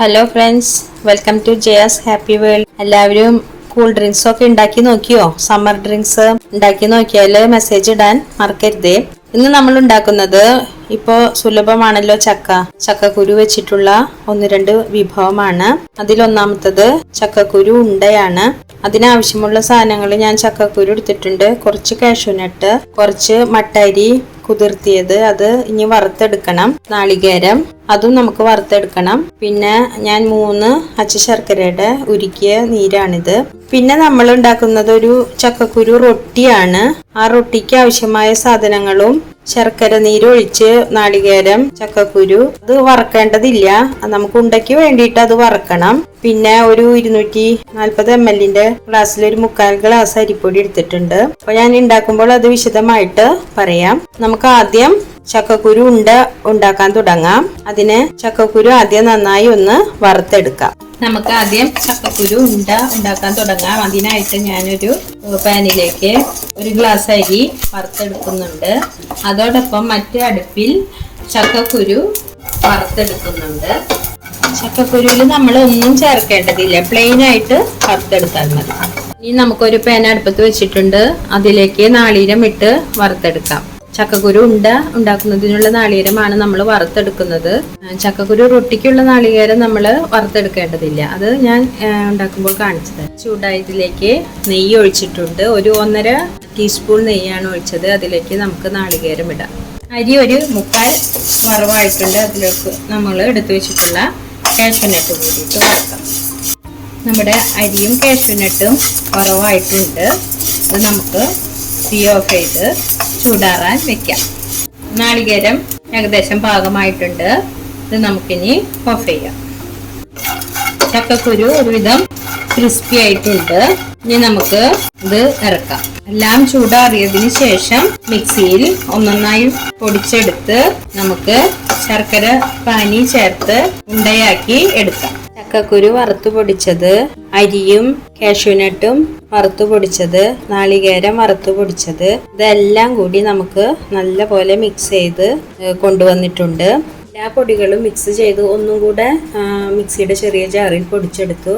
Hello friends welcome to Jaya's happy world എല്ലാവരും cool drinks ഒക്കെ ഉണ്ടാക്കി നോക്കിയോ? സമ്മർ ഡ്രിങ്ക്സ് ഉണ്ടാക്കി നോക്കിയാൽ മെസ്സേജ് ഇടാൻ മറക്കരുതേ. ഇന്ന് നമ്മൾ ഉണ്ടാക്കുന്നത് ഇപ്പോൾ സുലഭമാണല്ലോ ചക്ക. ചക്കക്കുരു വെച്ചിട്ടുള്ള ഒന്ന് രണ്ട് വിഭവമാണ്. അതിലൊന്നാമത്തത് ചക്കക്കുരു ഉണ്ടയാണ്. അതിനാവശ്യമുള്ള സാധനങ്ങൾ ഞാൻ ചക്കക്കുരു എടുത്തിട്ടുണ്ട്. കുറച്ച് കാഷ്യൂനട്ട് കുറച്ച് മട്ടരി കുതിർത്തിയത് അത് ഇനി വറുത്തെടുക്കണം. നാളികേരം അതും നമുക്ക് വറുത്തെടുക്കണം. പിന്നെ ഞാൻ മൂന്ന് അച്ച ശർക്കരയുടെ ഉരുക്കിയ നീരാണിത്. പിന്നെ നമ്മൾ ഉണ്ടാക്കുന്നത് ഒരു ചക്കക്കുരു റൊട്ടിയാണ്. ആ റൊട്ടിക്ക് ആവശ്യമായ സാധനങ്ങളും ശർക്കര നീരൊഴിച്ച് നാളികേരം ചക്കക്കുരു അത് വറക്കേണ്ടതില്ല. നമുക്ക് ഉണ്ടയ്ക്ക് വേണ്ടിയിട്ട് അത് വറക്കണം. പിന്നെ ഒരു ഇരുന്നൂറ്റി നാൽപ്പത് എം എല്ലിന്റെ ഗ്ലാസ്സിൽ ഒരു മുക്കാൽ ഗ്ലാസ് അരിപ്പൊടി എടുത്തിട്ടുണ്ട്. അപ്പൊ ഞാൻ ഉണ്ടാക്കുമ്പോൾ അത് വിശദമായിട്ട് പറയാം. നമുക്ക് ആദ്യം ചക്കക്കുരു ഉണ്ട ഉണ്ടാക്കാൻ തുടങ്ങാം. അതിന് ചക്കക്കുരു ആദ്യം നന്നായി ഒന്ന് വറുത്തെടുക്കാം. നമുക്ക് ആദ്യം ചക്കക്കുരു ഉണ്ട ഉണ്ടാക്കാൻ തുടങ്ങാം. അതിനായിട്ട് ഞാനൊരു പാനിലേക്ക് ഒരു ഗ്ലാസ് അരി വറുത്തെടുക്കുന്നുണ്ട്. അതോടൊപ്പം മറ്റേ അടുപ്പിൽ ചക്കക്കുരു വറുത്തെടുക്കുന്നുണ്ട്. ചക്കക്കുരുവിൽ നമ്മൾ ഒന്നും ചേർക്കേണ്ടതില്ല. പ്ലെയിൻ ആയിട്ട് വറുത്തെടുത്താൽ മതി. ഇനി നമുക്കൊരു പാൻ അടുപ്പത്ത് വെച്ചിട്ടുണ്ട്. അതിലേക്ക് നാളീരം ഇട്ട് വറുത്തെടുക്കാം. ചക്കക്കുരു ഉണ്ട ഉണ്ടാക്കുന്നതിനുള്ള നാളികേരമാണ് നമ്മൾ വറുത്തെടുക്കുന്നത്. ചക്കക്കുരു റൊട്ടിക്കുള്ള നാളികേരം നമ്മൾ വറുത്തെടുക്കേണ്ടതില്ല. അത് ഞാൻ ഉണ്ടാക്കുമ്പോൾ കാണിച്ചത് ചൂടായതിലേക്ക് നെയ്യ് ഒഴിച്ചിട്ടുണ്ട്. ഒരു ഒന്നര ടീസ്പൂൺ നെയ്യാണ് ഒഴിച്ചത്. അതിലേക്ക് നമുക്ക് നാളികേരം ഇടാം. അരി ഒരു മുക്കാൽ വറവായിട്ടുണ്ട്. അതിലേക്ക് നമ്മൾ എടുത്തു വെച്ചിട്ടുള്ള കാഷ്യൂനട്ട് കൂടിയിട്ട് വറുക്കാം. നമ്മുടെ അരിയും കാഷ്യൂനട്ടും വറവായിട്ടുണ്ട്. അത് നമുക്ക് തീ ഓഫ് ചെയ്ത് ചൂടാറാൻ വെക്കാം. നാളികേരം ഏകദേശം പാകമായിട്ടുണ്ട്. ഇത് നമുക്കിനി ഓഫ് ചെയ്യാം. ചക്കക്കുരു ഒരുവിധം ക്രിസ്പി ആയിട്ടുണ്ട്. ഇനി നമുക്ക് ഇത് ഇറക്കാം. എല്ലാം ചൂടാറിയതിന് ശേഷം മിക്സിയിൽ ഒന്നൊന്നായി പൊടിച്ചെടുത്ത് നമുക്ക് ശർക്കര പാനി ചേർത്ത് ഉണ്ടയാക്കി എടുക്കാം. ചക്കക്കുരു വറുത്തു പൊടിച്ചത് അരിയും കാഷ്യൂനട്ടും വറുത്തു പൊടിച്ചത് നാളികേരം വറുത്തു പൊടിച്ചത് ഇതെല്ലാം കൂടി നമുക്ക് നല്ല പോലെ മിക്സ് ചെയ്ത് കൊണ്ടുവന്നിട്ടുണ്ട്. എല്ലാ പൊടികളും മിക്സ് ചെയ്ത് ഒന്നും കൂടെ മിക്സിയുടെ ചെറിയ ജാറിൽ പൊടിച്ചെടുത്തു.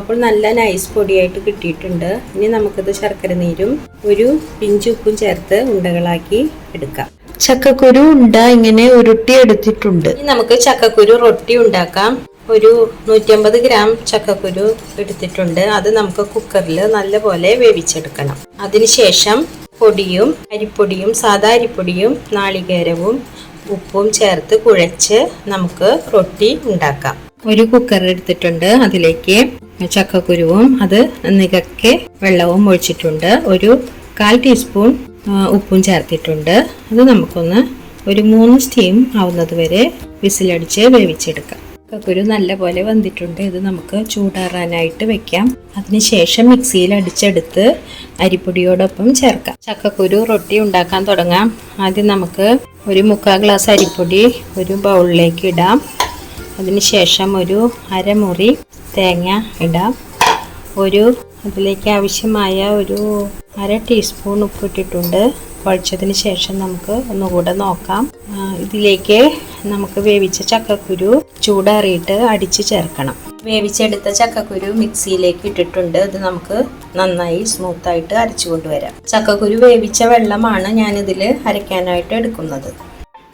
അപ്പോൾ നല്ല നൈസ് പൊടിയായിട്ട് കിട്ടിയിട്ടുണ്ട്. ഇനി നമുക്കത് ശർക്കര നീരും ഒരു പിഞ്ച് ഉപ്പും ചേർത്ത് ഉണ്ടകളാക്കി എടുക്കാം. ചക്കക്കുരു ഉണ്ട ഇങ്ങനെ ഉരുട്ടി എടുത്തിട്ടുണ്ട് ഇനി നമുക്ക് ചക്കക്കുരു റൊട്ടി ഉണ്ടാക്കാം. ഒരു നൂറ്റമ്പത് ഗ്രാം ചക്കക്കുരു എടുത്തിട്ടുണ്ട്. അത് നമുക്ക് കുക്കറിൽ നല്ലപോലെ വേവിച്ചെടുക്കണം. അതിനുശേഷം പൊടിയും അരിപ്പൊടിയും സാധാ അരിപ്പൊടിയും നാളികേരവും ഉപ്പും ചേർത്ത് കുഴച്ച് നമുക്ക് റൊട്ടി ഉണ്ടാക്കാം. ഒരു കുക്കർ എടുത്തിട്ടുണ്ട്. അതിലേക്ക് ചക്കക്കുരുവും അത് നികക്കെ വെള്ളവും ഒഴിച്ചിട്ടുണ്ട്. ഒരു കാൽ ടീസ്പൂൺ ഉപ്പും ചേർത്തിട്ടുണ്ട്. അത് നമുക്കൊന്ന് ഒരു മൂന്ന് സ്റ്റീം ആവുന്നത് വരെ വിസിലടിച്ച് വേവിച്ചെടുക്കാം. ചക്കക്കുരു നല്ലപോലെ വന്നിട്ടുണ്ട്. ഇത് നമുക്ക് ചൂടാറാനായിട്ട് വെക്കാം. അതിനുശേഷം മിക്സിയിൽ അടിച്ചെടുത്ത് അരിപ്പൊടിയോടൊപ്പം ചേർക്കാം. ചക്കക്കുരു റൊട്ടി ഉണ്ടാക്കാൻ തുടങ്ങാം. ആദ്യം നമുക്ക് ഒരു മുക്കാൽ ഗ്ലാസ് അരിപ്പൊടി ഒരു ബൗളിലേക്ക് ഇടാം. അതിനുശേഷം ഒരു അരമുറി തേങ്ങ ഇടാം. ഒരു അതിലേക്ക് ആവശ്യമായ ഒരു അര ടീസ്പൂൺ ഉപ്പ് ഇട്ടിട്ടുണ്ട് കുഴച്ചതിന് ശേഷം നമുക്ക് ഒന്നുകൂടെ നോക്കാം. ഇതിലേക്ക് നമുക്ക് വേവിച്ച ചക്കക്കുരു ചൂടാറിയിട്ട് അടിച്ച് ചേർക്കണം. വേവിച്ചെടുത്ത ചക്കക്കുരു മിക്സിയിലേക്ക് ഇട്ടിട്ടുണ്ട്. അത് നമുക്ക് നന്നായി സ്മൂത്തായിട്ട് അരച്ചു കൊണ്ടുവരാം. ചക്കക്കുരു വേവിച്ച വെള്ളമാണ് ഞാനിതിൽ അരയ്ക്കാനായിട്ട് എടുക്കുന്നത്.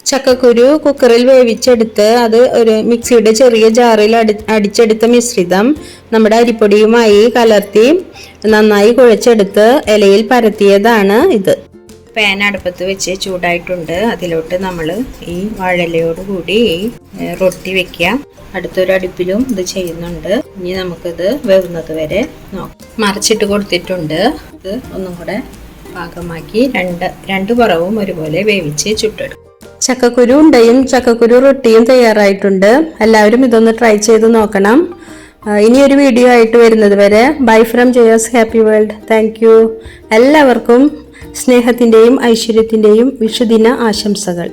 ചക്കക്കുരു കുക്കറിൽ വേവിച്ചെടുത്ത് അത് ഒരു മിക്സിയുടെ ചെറിയ ജാറിൽ അടി അടിച്ചെടുത്ത മിശ്രിതം നമ്മുടെ അരിപ്പൊടിയുമായി കലർത്തി നന്നായി കുഴച്ചെടുത്ത് ഇലയിൽ പരത്തിയതാണ് ഇത്. പാൻ അടുപ്പത്ത് വെച്ച് ചൂടായിട്ടുണ്ട്. അതിലോട്ട് നമ്മൾ ഈ വാഴലയോട് കൂടി റൊട്ടി വെക്കുക അടുത്തൊരു അടുപ്പിലും ഇത് ചെയ്യുന്നുണ്ട്. ഇനി നമുക്കിത് വേവുന്നത് വരെ നോക്കാം. മറിച്ചിട്ട് കൊടുത്തിട്ടുണ്ട്. ഇത് ഒന്നും കൂടെ പാകമാക്കി രണ്ട് രണ്ട് പുറവും ഒരുപോലെ വേവിച്ച് ചുട്ടെടുക്കും. ചക്കക്കുരു ഉണ്ടയും ചക്കക്കുരു റൊട്ടിയും തയ്യാറായിട്ടുണ്ട്. എല്ലാവരും ഇതൊന്ന് ട്രൈ ചെയ്ത് നോക്കണം. ഇനി ഒരു വീഡിയോ ആയിട്ട് വരുന്നത് വരെ. Bye from Jaya's happy world thank എല്ലാവർക്കും സ്നേഹത്തിന്റെയും ഐശ്വര്യത്തിന്റെയും വിഷുദിന ആശംസകൾ.